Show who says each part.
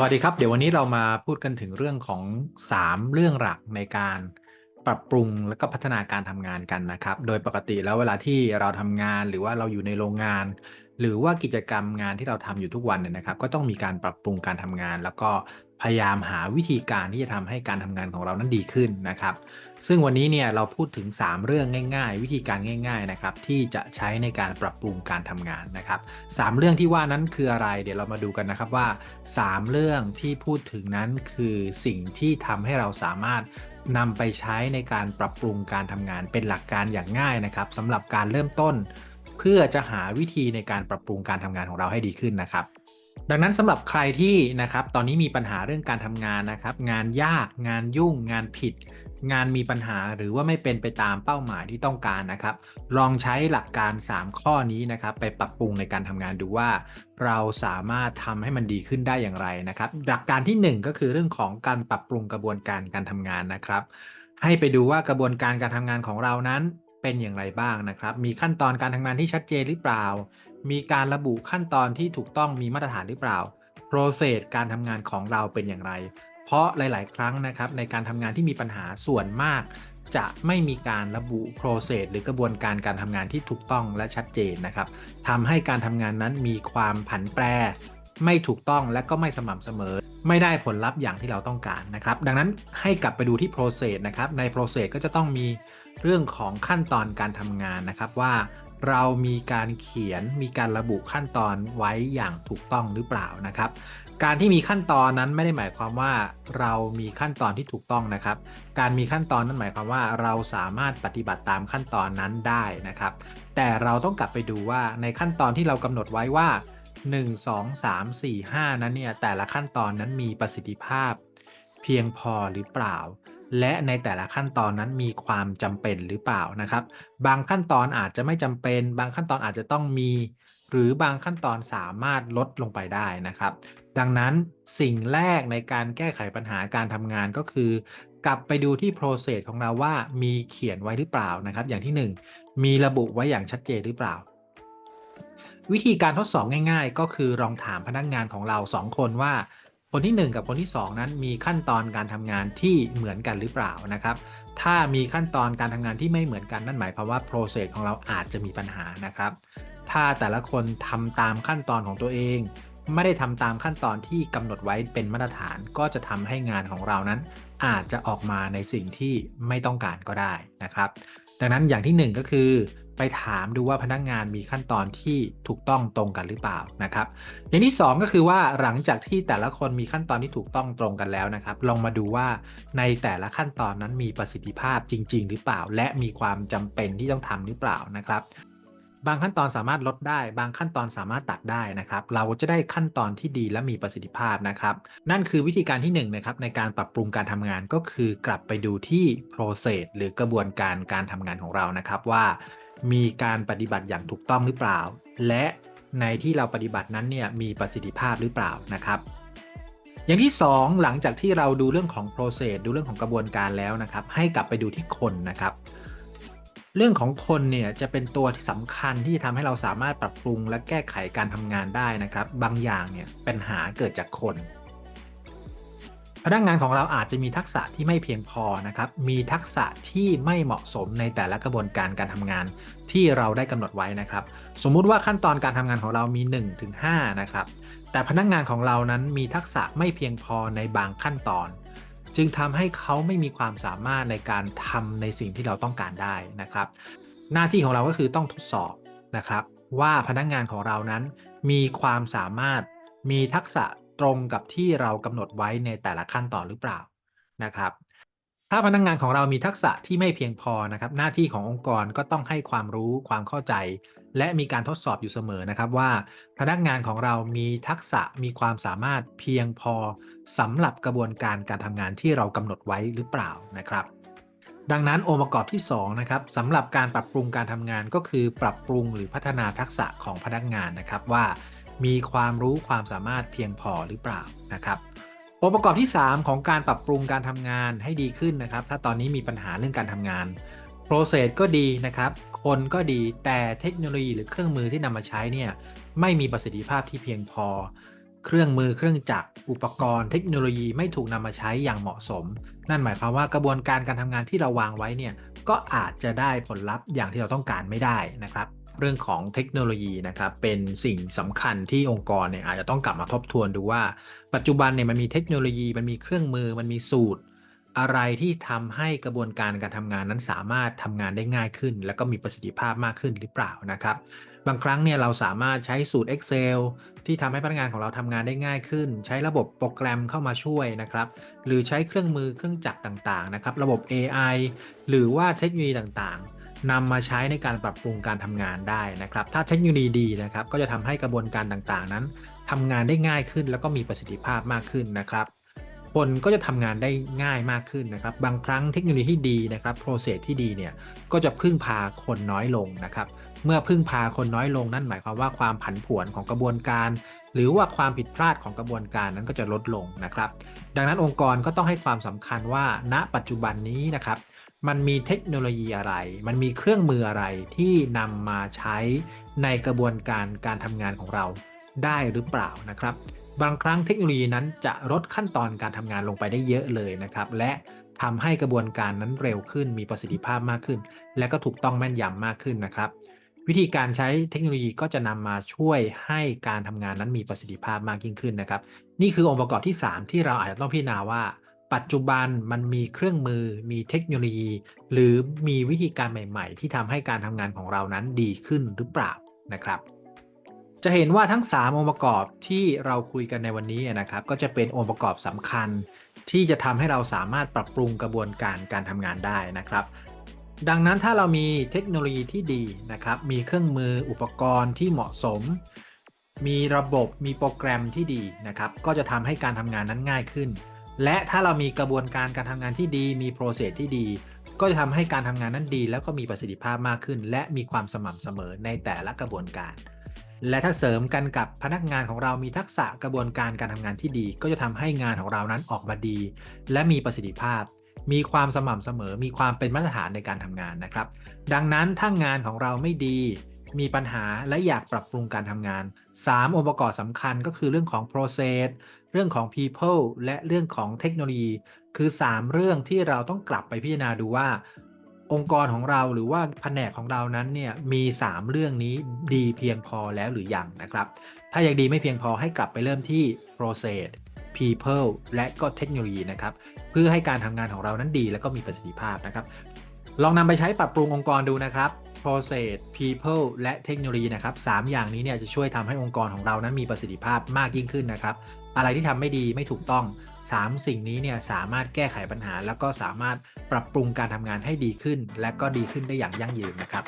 Speaker 1: สวัสดีครับ เดี๋ยววันนี้เรามาพูดกันถึงเรื่องของ 3 เรื่องหลักในการปรับปรุงและก็พัฒนาการทำงานกันนะครับ โดยปกติแล้วเวลาที่เราทำงานหรือว่าเราอยู่ในโรงงาน หรือว่ากิจกรรมงานที่เราทำอยู่ทุกวันเนี่ยนะครับ ก็ต้องมีการปรับปรุงการทำงาน แล้วก็ พยายามหาวิธีการที่จะทำให้การทำงานของเรานั้นดีขึ้นนะครับ ซึ่งวันนี้เนี่ยเราพูดถึง 3 เรื่องง่าย ๆ วิธีการง่าย ๆนะครับ ที่จะใช้ในการปรับปรุงการทำงานนะครับสามเรื่องที่ว่านั้นคืออะไรเดี๋ยวเรามาดูกันนะครับว่า 3 เรื่องที่พูดถึงนั้นคือสิ่งที่ทำให้เราสามารถนำไปใช้ในการปรับปรุงการทำงานเป็นหลักการอย่างง่ายนะครับสำหรับการเริ่มต้น เพื่อจะหาวิธีในการปรับปรุงการทำงานของเราให้ดีขึ้นนะครับ ดังนั้นสำหรับใครที่นะครับตอนนี้มีปัญหาเรื่องการทำงานนะครับ งานยากงานยุ่ง งานผิด งานมีปัญหาหรือว่าไม่เป็นไปตามเป้าหมายที่ต้องการนะครับ ลองใช้หลักการ 3 ข้อนี้นะครับ ไปปรับปรุงในการทำงานดูว่า เราสามารถทำให้มันดีขึ้นได้อย่างไรนะครับ หลักการที่ 1 ก็คือเรื่องของการปรับปรุงกระบวนการการทำงานนะครับ ให้ไปดูว่ากระบวนการการทำงานของเรานั้น เป็นอย่างไรบ้างนะครับ มีขั้นตอนการทำงานที่ชัดเจนหรือเปล่า มีการระบุขั้นตอนที่ถูกต้องมีมาตรฐานหรือเปล่า process การทำงานของเราเป็นอย่างไร เพราะหลาย ๆ ครั้งนะครับในการทำงานที่มีปัญหาส่วนมาก จะไม่มีการระบุ process หรือกระบวนการการทำงานที่ถูกต้องและชัดเจนนะครับทำให้การทำงานนั้นมีความผันแปร ไม่ถูกต้องและก็ไม่สม่ำเสมอไม่ได้ผลลัพธ์อย่างที่เราต้องการนะครับ ดังนั้นให้กลับไปดูที่ process นะครับ ใน process ก็จะต้องมี เรื่องของขั้นตอนการทำงานนะครับว่าเรามีการเขียนมีการระบุขั้นตอนไว้อย่างถูกต้องหรือเปล่านะครับ การที่มีขั้นตอนนั้นไม่ได้หมายความว่าเรามีขั้นตอนที่ถูกต้องนะครับ การมีขั้นตอนนั้นหมายความว่าเราสามารถปฏิบัติตามขั้นตอนนั้นได้นะครับ แต่เราต้องกลับไปดูว่าในขั้นตอนที่เรากำหนดไว้ว่า 1 2 3 4 5 นั้นเนี่ยแต่ละขั้นตอนนั้นมีประสิทธิภาพ เพียงพอหรือเปล่า และในแต่ละขั้นตอนนั้นมีความจำเป็นหรือเปล่านะครับ บางขั้นตอนอาจจะไม่จำเป็น บางขั้นตอนอาจจะต้องมี หรือบางขั้นตอนสามารถลดลงไปได้นะครับ ดังนั้นสิ่งแรกในการแก้ไขปัญหาการทำงานก็คือ กลับไปดูที่ process ของเราว่ามีเขียนไว้หรือเปล่านะครับ อย่างที่ 1 มีระบุไว้อย่างชัดเจนหรือเปล่าวิธีการทดสอบง่าย ๆ ก็คือลองถามพนักงานของเรา 2 คนว่า คนที่ 1 กับคนที่ 2 นั้นมีขั้นตอนการทำงานที่เหมือนกันหรือเปล่านะครับ ถ้ามีขั้นตอนการทำงานที่ไม่เหมือนกันนั่นหมายความว่า process ของเราอาจจะมีปัญหานะครับ ถ้าแต่ละคนทำตามขั้นตอนของตัวเอง ไม่ได้ทำตามขั้นตอนที่กำหนดไว้เป็นมาตรฐานก็จะทำให้งานของเรานั้น อาจจะออกมาในสิ่งที่ไม่ต้องการก็ได้นะครับ ดังนั้นอย่างที่ 1 ก็คือ ไปถามดูว่าพนักงานมีขั้นตอนที่ถูกต้องตรงกันหรือเปล่านะครับ อย่างที่ 2 ก็คือว่าหลังจากที่แต่ละคนมีขั้นตอนที่ถูกต้องตรงกันแล้วนะครับ ลองมาดูว่าในแต่ละขั้นตอนนั้นมีประสิทธิภาพจริง ๆ หรือเปล่า และมีความจำเป็นที่ต้องทำหรือเปล่านะครับบางขั้นตอนสามารถลดได้ บางขั้นตอนสามารถตัดได้นะครับ เราจะได้ขั้นตอนที่ดีและมีประสิทธิภาพนะครับ นั่นคือวิธีการที่1นนะครับในการปรับปรุงการทำงานก็คือกลับไปดูที่ process หรือกระบวนการการทำงานของเรานะครับว่า มีการปฏิบัติอย่างถูกต้องหรือเปล่า และในที่เราปฏิบัตินั้นเนี่ยมีประสิทธิภาพหรือเปล่านะครับ อย่างที่ 2 หลังจากที่เราดูเรื่องของ process ดูเรื่องของกระบวนการแล้วนะครับ ให้กลับไปดูที่คนนะครับ เรื่องของคนเนี่ยจะเป็นตัวที่สำคัญที่จะทำให้เราสามารถปรับปรุงและแก้ไขการทำงานได้นะครับ บางอย่างเนี่ยปัญหาเกิดจากคน พนักงานของเราอาจจะมีทักษะที่ไม่เพียงพอนะครับ มีทักษะที่ไม่เหมาะสมในแต่ละกระบวนการการทำงานที่เราได้กำหนดไว้นะครับ สมมุติว่าขั้นตอนการทำงานของเรามี 1-5 นะครับ แต่พนักงานของเรานั้นมีทักษะไม่เพียงพอในบางขั้นตอน จึงทำให้เขาไม่มีความสามารถในการทำในสิ่งที่เราต้องการได้นะครับ หน้าที่ของเราก็คือต้องทดสอบนะครับ ว่าพนักงานของเรานั้นมีความสามารถมีทักษะ ตรงกับที่เรากำหนดไว้ในแต่ละขั้นตอนหรือเปล่านะครับ ถ้าพนักงานของเรามีทักษะที่ไม่เพียงพอนะครับ หน้าที่ขององค์กรก็ต้องให้ความรู้ความเข้าใจ และมีการทดสอบอยู่เสมอนะครับว่า พนักงานของเรามีทักษะมีความสามารถเพียงพอสำหรับกระบวนการการทำงานที่เรากำหนดไว้หรือเปล่านะครับดังนั้นองค์ประกอบที่2นะครับสำหรับการปรับปรุงการทำงานก็คือปรับปรุงหรือพัฒนาทักษะของพนักงานนะครับว่า มีความรู้ความสามารถเพียงพอหรือเปล่านะครับองค์ประกอบที่ 3 ของการปรับปรุงการทำงานให้ดีขึ้นนะครับ ถ้าตอนนี้มีปัญหาเรื่องการทำงาน process ก็ดีนะครับ คนก็ดีแต่เทคโนโลยีหรือเครื่องมือที่นำมาใช้เนี่ยไม่มีประสิทธิภาพที่เพียงพอ เครื่องมือเครื่องจักรอุปกรณ์ เทคโนโลยีไม่ถูกนำมาใช้อย่างเหมาะสม นั่นหมายความว่ากระบวนการการทำงานที่เราวางไว้เนี่ยก็อาจจะได้ผลลัพธ์อย่างที่เราต้องการไม่ได้นะครับ เรื่องของเทคโนโลยีนะครับเป็นสิ่งสำคัญที่องค์กรเนี่ยอาจจะต้องกลับมาทบทวนดูว่า ปัจจุบันเนี่ยมันมีเทคโนโลยีมันมีเครื่องมือมันมีสูตร อะไรที่ทำให้กระบวนการการทำงานนั้นสามารถทำงานได้ง่ายขึ้น และก็มีประสิทธิภาพมากขึ้นหรือเปล่านะครับ บางครั้งเนี่ยเราสามารถใช้สูตร Excel ที่ทำให้พนักงานของเราทำงานได้ง่ายขึ้น ใช้ระบบโปรแกรมเข้ามาช่วยนะครับ หรือใช้เครื่องมือเครื่องจักรต่างๆนะครับ ระบบ AI หรือว่าเทคโนโลยีต่างๆ นำมาใช้ในการปรับปรุงการทำงานได้นะครับ ถ้าเทคโนโลยีดีนะครับ ก็จะทำให้กระบวนการต่างๆ นั้นทำงานได้ง่ายขึ้น แล้วก็มีประสิทธิภาพมากขึ้นนะครับคนก็จะทำงานได้ง่ายมากขึ้นนะครับ บางครั้งเทคโนโลยีที่ดีนะครับโปรเซสที่ดีเนี่ยก็จะพึ่งพาคนน้อยลงนะครับ เมื่อพึ่งพาคนน้อยลงนั่นหมายความว่าความผันผวนของกระบวนการ หรือว่าความผิดพลาดของกระบวนการนั้นก็จะลดลงนะครับ ดังนั้นองค์กรก็ต้องให้ความสำคัญว่า ณปัจจุบันนี้นะครับ มันมีเทคโนโลยีอะไร มันมีเครื่องมืออะไรที่นำมาใช้ในกระบวนการการทำงานของเราได้หรือเปล่านะครับ บางครั้งเทคโนโลยีนั้นจะลดขั้นตอนการทำงานลงไปได้เยอะเลยนะครับ และทำให้กระบวนการนั้นเร็วขึ้น มีประสิทธิภาพมากขึ้น และก็ถูกต้องแม่นยำมากขึ้นนะครับ วิธีการใช้เทคโนโลยีก็จะนำมาช่วยให้การทำงานนั้นมีประสิทธิภาพมากยิ่งขึ้นนะครับ นี่คือองค์ประกอบที่ 3 ที่เราอาจจะต้องพิจารณาว่า ปัจจุบันมันมีเครื่องมือมีเทคโนโลยี หรือมีวิธีการใหม่ ๆ ที่ทำให้การทำงานของเรานั้นดีขึ้นหรือเปล่านะครับจะเห็นว่าทั้ง 3 องค์ประกอบที่เราคุยกันในวันนี้นะครับ ก็จะเป็นองค์ประกอบสำคัญ ที่จะทำให้เราสามารถปรับปรุงกระบวนการการทำงานได้นะครับ ดังนั้นถ้าเรามีเทคโนโลยีที่ดีนะครับ มีเครื่องมืออุปกรณ์ที่เหมาะสม มีระบบมีโปรแกรมที่ดีนะครับ ก็จะทำให้การทำงานนั้นง่ายขึ้น และถ้าเรามีกระบวนการการทำงานที่ดี มีโปรเซสที่ดี ก็จะทำให้การทำงานนั้นดี แล้วก็มีประสิทธิภาพมากขึ้น และมีความสม่ำเสมอในแต่ละกระบวนการ และถ้าเสริมกันกับพนักงานของเรามีทักษะกระบวนการการทำงานที่ดี ก็จะทำให้งานของเรานั้นออกมาดี และมีประสิทธิภาพ มีความสม่ำเสมอ มีความเป็นมาตรฐานในการทำงานนะครับ ดังนั้นถ้างานของเราไม่ดี มีปัญหาและอยากปรับปรุงการทำงาน 3 องค์ประกอบสำคัญก็คือเรื่องของ process เรื่องของ people และเรื่องของเทคโนโลยี คือ 3 เรื่องที่เราต้องกลับไปพิจารณาดูว่า องค์กรของเราหรือว่าแผนกของเรานั้นเนี่ยมี 3 เรื่องนี้ดีเพียงพอแล้วหรือยังนะครับ ถ้ายังดีไม่เพียงพอให้กลับไปเริ่มที่ process people และก็เทคโนโลยีนะครับ เพื่อให้การทำงานของเรานั้นดีและก็มีประสิทธิภาพนะครับ ลองนำไปใช้ปรับปรุงองค์กรดูนะครับ process people และเทคโนโลยีนะครับสามอย่างนี้เนี่ยจะช่วยทำให้องค์กรของเรานั้นมีประสิทธิภาพมากยิ่งขึ้นนะครับ อะไรที่ทำไม่ดีไม่ถูกต้อง 3 สิ่งนี้เนี่ยสามารถแก้ไขปัญหา แล้วก็สามารถปรับปรุงการทำงานให้ดีขึ้น และก็ดีขึ้นได้อย่างยั่งยืนนะครับ